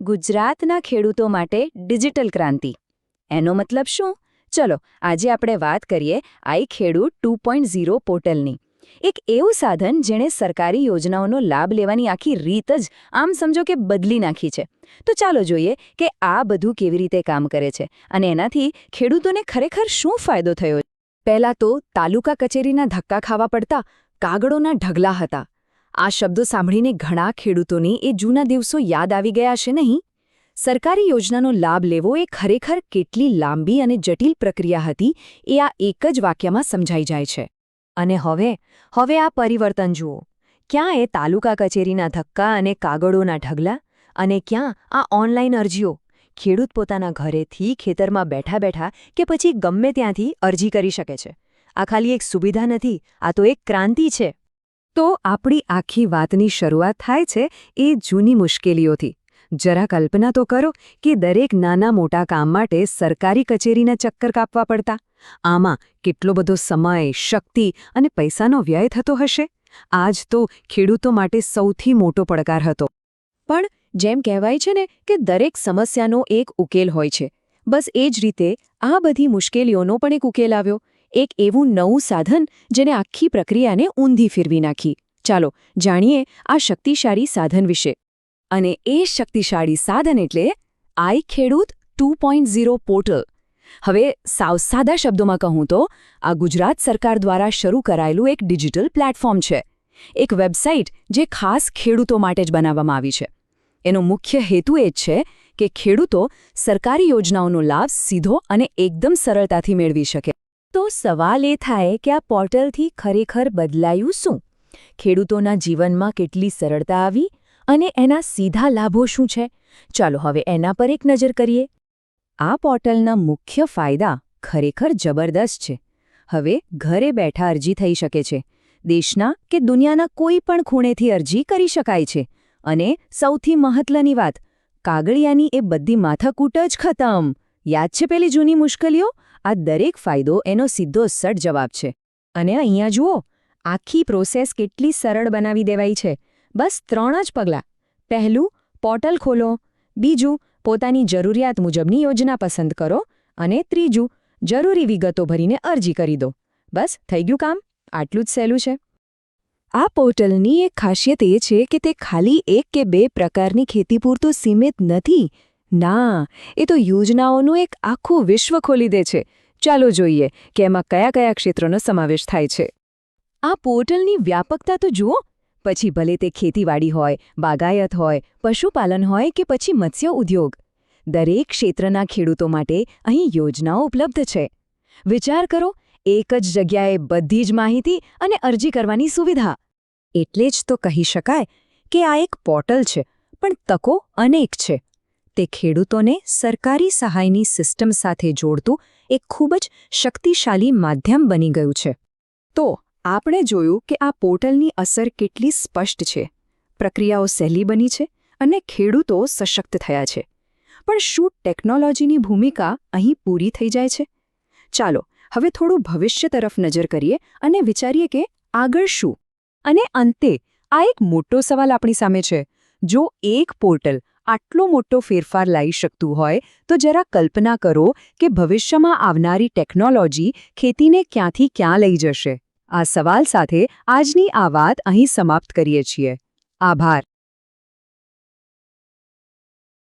ગુજરાતના ખેડૂતો માટે ડિજિટલ ક્રાંતિ. એનો મતલબ શું? ચલો, આજે આપણે વાત કરીએ આઈ ખેડૂત ટુ પોઈન્ટ ઝીરો પોર્ટલની. એક એવું સાધન જેણે સરકારી યોજનાઓનો લાભ લેવાની આખી રીત જ આમ સમજો કે બદલી નાખી છે. તો ચાલો જોઈએ કે આ બધું કેવી રીતે કામ કરે છે અને એનાથી ખેડૂતોને ખરેખર શું ફાયદો થયો પહેલાં તો તાલુકા કચેરીના ધક્કા ખાવા પડતા કાગળોના ઢગલા હતા. આ શબ્દો સાંભળીને ઘણા ખેડૂતોને એ જૂના દિવસો યાદ આવી ગયા છે નહીં? સરકારી યોજનાનો લાભ લેવો એ ખરેખર કેટલી લાંબી અને જટિલ પ્રક્રિયા હતી એ આ એક જ વાક્યમાં સમજાઈ જાય છે. અને હવે હવે આ પરિવર્તન જુઓ. ક્યાં એ તાલુકા કચેરીના ધક્કા અને કાગળોના ઢગલા અને ક્યાં આ ઓનલાઈન અરજીઓ? ખેડૂત પોતાના ઘરેથી ખેતરમાં બેઠા બેઠા કે પછી ગમે ત્યાંથી અરજી કરી શકે છે. આ ખાલી એક સુવિધા નથી, આ તો એક ક્રાંતિ છે. તો આપણી આખી વાતની શરૂઆત થાય છે એ જૂની મુશ્કેલીઓથી. જરા કલ્પના તો કરો કે દરેક નાના મોટા કામ માટે સરકારી કચેરીના ચક્કર કાપવા પડતા. આમાં કેટલો બધો સમય, શક્તિ અને પૈસાનો વ્યય થતો હશે? આજ તો ખેડૂતો માટે સૌથી મોટો પડકાર હતો. પણ જેમ કહેવાય છે ને કે દરેક સમસ્યાનો એક ઉકેલ હોય છે. બસ એ જ રીતે આ બધી મુશ્કેલીઓનો પણ એક ઉકેલ આવ્યો. એક એવું નવું સાધન જેને આખી પ્રક્રિયાને ઊંધી ફેરવી નાખી. ચાલો જાણીએ આ શક્તિશાળી સાધન વિશે. અને એ શક્તિશાળી સાધન એટલે આઈ ખેડૂત ટુ પોર્ટલ. હવે સાવ સાદા શબ્દોમાં કહું તો, આ ગુજરાત સરકાર દ્વારા શરૂ કરાયેલું એક ડિજિટલ પ્લેટફોર્મ છે. એક વેબસાઇટ જે ખાસ ખેડૂતો માટે જ બનાવવામાં આવી છે. એનો મુખ્ય હેતુ એ જ છે કે ખેડૂતો સરકારી યોજનાઓનો લાભ સીધો અને એકદમ સરળતાથી મેળવી શકે. તો સવાલ એ થાય કે આ પોર્ટલથી ખરેખર બદલાયું શું? ખેડૂતોના જીવનમાં કેટલી સરળતા આવી અને એના સીધા લાભો શું છે? ચાલો હવે એના પર એક નજર કરીએ. આ પોર્ટલના મુખ્ય ફાયદા ખરેખર જબરદસ્ત છે. હવે ઘરે બેઠા અરજી થઈ શકે છે. દેશના કે દુનિયાના કોઈ પણ ખૂણેથી અરજી કરી શકાય છે. અને સૌથી મહત્વની વાત, કાગળિયાની એ બધી માથાકૂટ જ ખતમ. યાદ છે પેલી જૂની મુશ્કેલીઓ? આ દરેક ફાયદો એનો સીધો સટ જવાબ છે. અને અહીંયા જુઓ, આખી પ્રોસેસ કેટલી સરળ બનાવી દેવાઈ છે. બસ ત્રણ જ પગલાં. પહેલું પોર્ટલ ખોલો. બીજું, પોતાની જરૂરિયાત મુજબની યોજના પસંદ કરો. અને ત્રીજું, જરૂરી વિગતો ભરીને અરજી કરી દો. બસ, થઈ ગયું કામ? આટલું જ સહેલું છે. આ પોર્ટલની એક ખાસિયત એ છે કે તે ખાલી એક કે બે પ્રકારની ખેતી પૂરતું સીમિત નથી ના, એ તો યોજનાઓનું એક આખું વિશ્વ ખોલી દે છે. ચાલો જોઈએ કે એમાં કયા કયા ક્ષેત્રોનો સમાવેશ થાય છે. આ પોર્ટલની વ્યાપકતા તો જુઓ. પછી ભલે તે ખેતીવાડી હોય, બાગાયત હોય, પશુપાલન હોય કે પછી મત્સ્ય ઉદ્યોગ, દરેક ક્ષેત્રના ખેડૂતો માટે અહીં યોજનાઓ ઉપલબ્ધ છે. વિચાર કરો, એક જ જગ્યાએ બધી જ માહિતી અને અરજી કરવાની સુવિધા. એટલે જ તો કહી શકાય કે આ એક પોર્ટલ છે, પણ તકો અનેક છે. તે ખેડૂતોને સરકારી સહાયની સિસ્ટમ સાથે જોડતું એક ખૂબ જ શક્તિશાળી માધ્યમ બની ગયું છે. તો, આપણે જોયું કે આ પોર્ટલની અસર કેટલી સ્પષ્ટ છે. પ્રક્રિયાઓ સહેલી બની છે અને ખેડૂતો સશક્ત થયા છે. પણ શું ટેકનોલોજીની ભૂમિકા અહીં પૂરી થઈ જાય છે? ચાલો, હવે થોડું ભવિષ્ય તરફ નજર કરીએ અને વિચારીએ કે આગળ શું? અને અંતે, આ એક મોટો સવાલ આપણી સામે છે. જો એક પોર્ટલ આટલો મોટો ફેરફાર લાવી શકતું હોય, તો જરા કલ્પના કરો કે ભવિષ્યમાં આવનારી ટેકનોલોજી ખેતીને ક્યાંથી ક્યાં લઈ જશે. આ સવાલ સાથે આજની આ વાત અહીં સમાપ્ત કરીએ છીએ. આભાર.